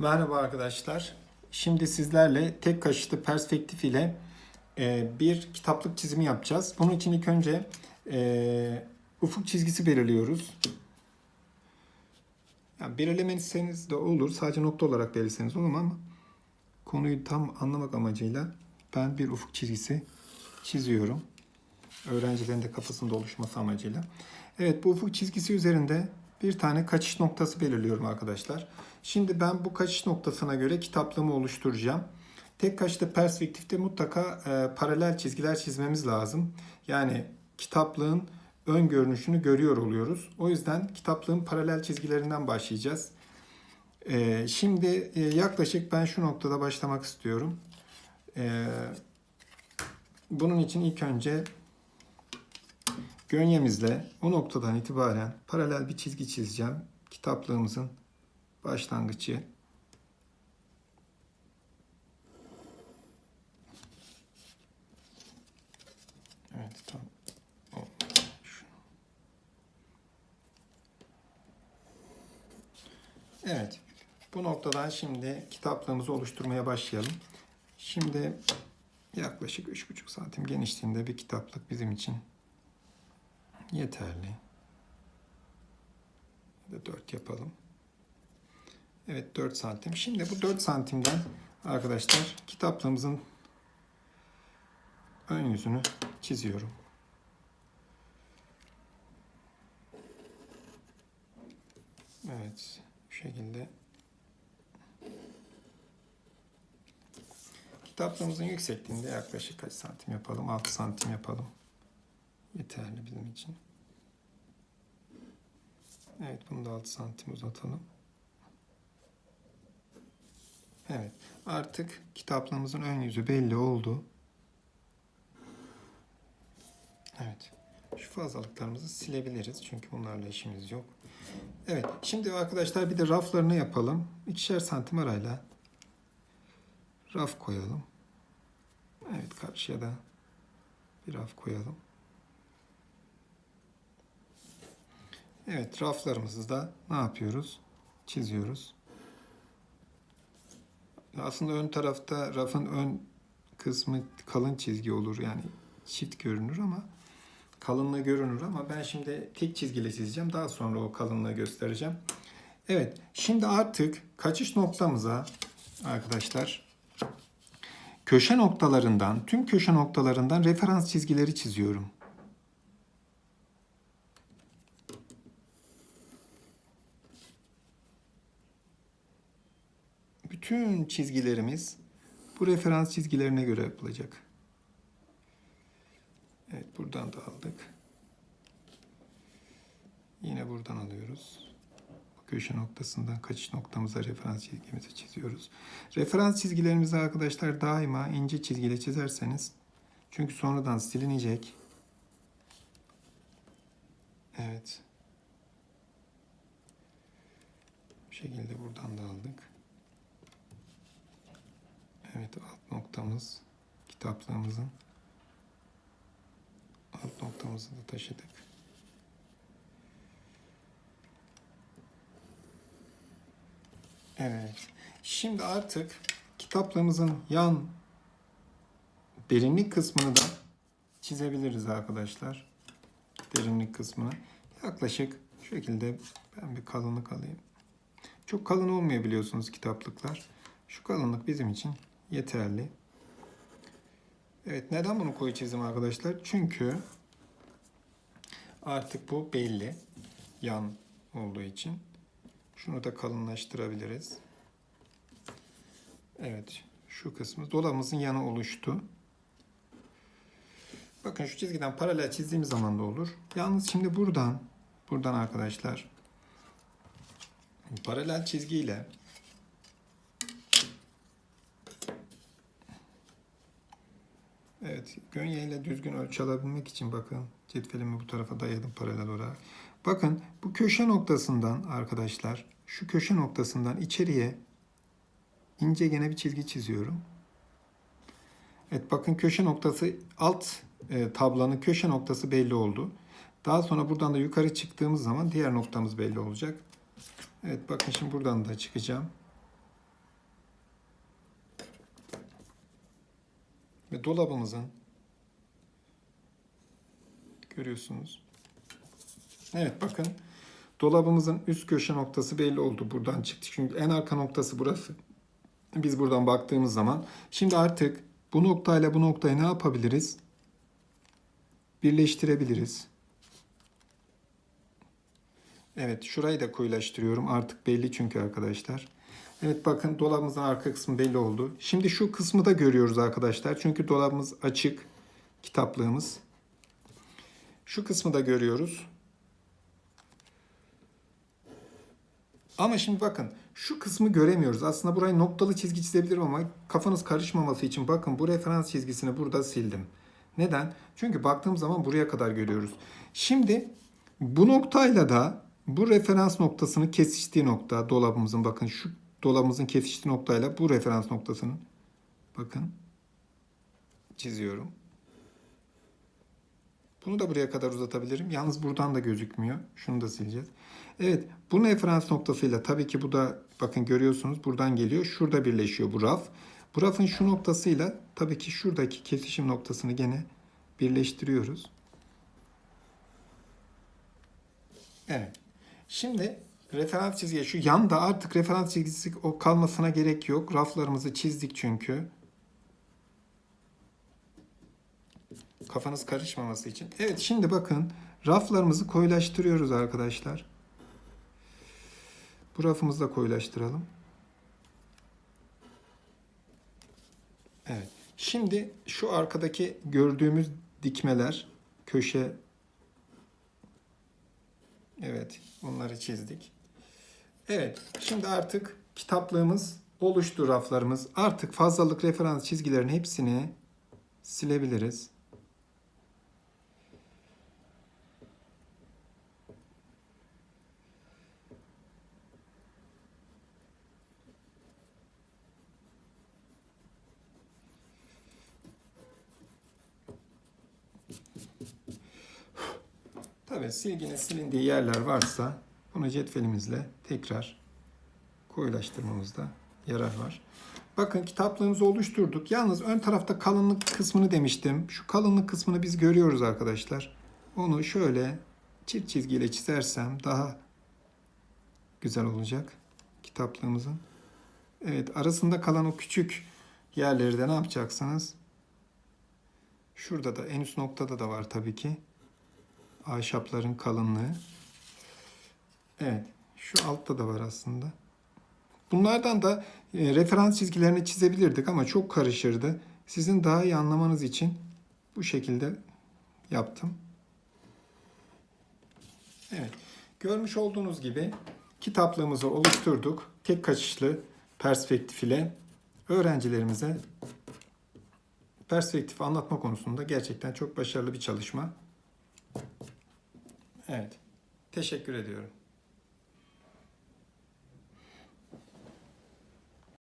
Merhaba arkadaşlar. Şimdi sizlerle tek kaşıtlı perspektif ile e, bir kitaplık çizimi yapacağız. Bunun için ilk önce e, ufuk çizgisi belirliyoruz. Yani belirlemezseniz de olur. Sadece nokta olarak belirleseniz olur ama konuyu tam anlamak amacıyla ben bir ufuk çizgisi çiziyorum. Öğrencilerin de kafasında oluşması amacıyla. Evet bu ufuk çizgisi üzerinde bir tane kaçış noktası belirliyorum arkadaşlar. Şimdi ben bu kaçış noktasına göre kitaplığımı oluşturacağım. Tek kaşlı perspektifte mutlaka e, paralel çizgiler çizmemiz lazım. Yani kitaplığın ön görünüşünü görüyor oluyoruz. O yüzden kitaplığın paralel çizgilerinden başlayacağız. E, şimdi e, yaklaşık ben şu noktada başlamak istiyorum. E, bunun için ilk önce gönyemizle o noktadan itibaren paralel bir çizgi çizeceğim. Kitaplığımızın başlangıcı. Evet tam. Evet. Bu noktadan şimdi kitaplığımızı oluşturmaya başlayalım. Şimdi yaklaşık 3,5 santim genişliğinde bir kitaplık bizim için yeterli. Ya da 4 yapalım. Evet 4 santim. Şimdi bu 4 santimden arkadaşlar kitaplığımızın ön yüzünü çiziyorum. Evet bu şekilde kitaplığımızın yüksekliğinde yaklaşık kaç santim yapalım? 6 santim yapalım. Yeterli bizim için. Evet bunu da 6 santim uzatalım. Evet artık kitaplığımızın ön yüzü belli oldu. Evet şu fazlalıklarımızı silebiliriz çünkü bunlarla işimiz yok. Evet şimdi arkadaşlar bir de raflarını yapalım. İkişer santim arayla raf koyalım. Evet karşıya da bir raf koyalım. Evet raflarımızı da ne yapıyoruz? Çiziyoruz. Aslında ön tarafta rafın ön kısmı kalın çizgi olur. Yani çift görünür ama kalınlığı görünür ama ben şimdi tek çizgiyle çizeceğim. Daha sonra o kalınlığı göstereceğim. Evet şimdi artık kaçış noktamıza arkadaşlar köşe noktalarından tüm köşe noktalarından referans çizgileri çiziyorum. Bütün çizgilerimiz bu referans çizgilerine göre yapılacak. Evet buradan da aldık. Yine buradan alıyoruz. Bu köşe noktasından kaçış noktamıza referans çizgimizi çiziyoruz. Referans çizgilerimizi arkadaşlar daima ince çizgiyle çizerseniz çünkü sonradan silinecek. Evet. Bu şekilde buradan da aldık. Evet alt noktamız kitaplığımızın alt noktamızı da taşıdık. Evet. Şimdi artık kitaplığımızın yan derinlik kısmını da çizebiliriz arkadaşlar. Derinlik kısmını. Yaklaşık şu şekilde ben bir kalınlık alayım. Çok kalın olmayabiliyorsunuz kitaplıklar. Şu kalınlık bizim için yeterli. Evet neden bunu koyu çizdim arkadaşlar? Çünkü artık bu belli. Yan olduğu için. Şunu da kalınlaştırabiliriz. Evet şu kısmı dolabımızın yanı oluştu. Bakın şu çizgiden paralel çizdiğim zaman da olur. Yalnız şimdi buradan buradan arkadaşlar paralel çizgiyle Evet, gönye ile düzgün ölçü alabilmek için bakın cetvelimi bu tarafa dayadım paralel olarak. Bakın bu köşe noktasından arkadaşlar, şu köşe noktasından içeriye ince gene bir çizgi çiziyorum. Evet bakın köşe noktası alt e, tablanın köşe noktası belli oldu. Daha sonra buradan da yukarı çıktığımız zaman diğer noktamız belli olacak. Evet bakın şimdi buradan da çıkacağım. Ve dolabımızın görüyorsunuz. Evet bakın dolabımızın üst köşe noktası belli oldu. Buradan çıktı. Çünkü en arka noktası burası. Biz buradan baktığımız zaman. Şimdi artık bu noktayla bu noktayı ne yapabiliriz? Birleştirebiliriz. Evet şurayı da koyulaştırıyorum. Artık belli çünkü arkadaşlar. Evet bakın dolabımızın arka kısmı belli oldu. Şimdi şu kısmı da görüyoruz arkadaşlar. Çünkü dolabımız açık. Kitaplığımız. Şu kısmı da görüyoruz. Ama şimdi bakın şu kısmı göremiyoruz. Aslında burayı noktalı çizgi çizebilirim ama kafanız karışmaması için bakın bu referans çizgisini burada sildim. Neden? Çünkü baktığım zaman buraya kadar görüyoruz. Şimdi bu noktayla da bu referans noktasının kesiştiği nokta dolabımızın bakın şu dolabımızın kesiştiği noktayla bu referans noktasının bakın çiziyorum. Bunu da buraya kadar uzatabilirim. Yalnız buradan da gözükmüyor. Şunu da sileceğiz. Evet, bu referans noktasıyla tabii ki bu da bakın görüyorsunuz buradan geliyor. Şurada birleşiyor bu raf. Bu rafın şu noktasıyla tabii ki şuradaki kesişim noktasını gene birleştiriyoruz. Evet. Şimdi referans çizgiye şu yanda artık referans çizgisi o kalmasına gerek yok. Raflarımızı çizdik çünkü. Kafanız karışmaması için. Evet şimdi bakın raflarımızı koyulaştırıyoruz arkadaşlar. Bu rafımızı da koyulaştıralım. Evet. Şimdi şu arkadaki gördüğümüz dikmeler, köşe Evet, onları çizdik. Evet, şimdi artık kitaplığımız oluştu raflarımız. Artık fazlalık referans çizgilerin hepsini silebiliriz. Tabii silginin silindiği yerler varsa bunu cetvelimizle tekrar koyulaştırmamızda yarar var. Bakın kitaplığımızı oluşturduk. Yalnız ön tarafta kalınlık kısmını demiştim. Şu kalınlık kısmını biz görüyoruz arkadaşlar. Onu şöyle çift çizgiyle çizersem daha güzel olacak kitaplığımızın. Evet arasında kalan o küçük yerleri de ne yapacaksınız? Şurada da en üst noktada da var tabii ki ahşapların kalınlığı. Evet, şu altta da var aslında. Bunlardan da e, referans çizgilerini çizebilirdik ama çok karışırdı. Sizin daha iyi anlamanız için bu şekilde yaptım. Evet, görmüş olduğunuz gibi kitaplığımızı oluşturduk. Tek kaçışlı perspektif ile öğrencilerimize perspektif anlatma konusunda gerçekten çok başarılı bir çalışma. Evet. Teşekkür ediyorum.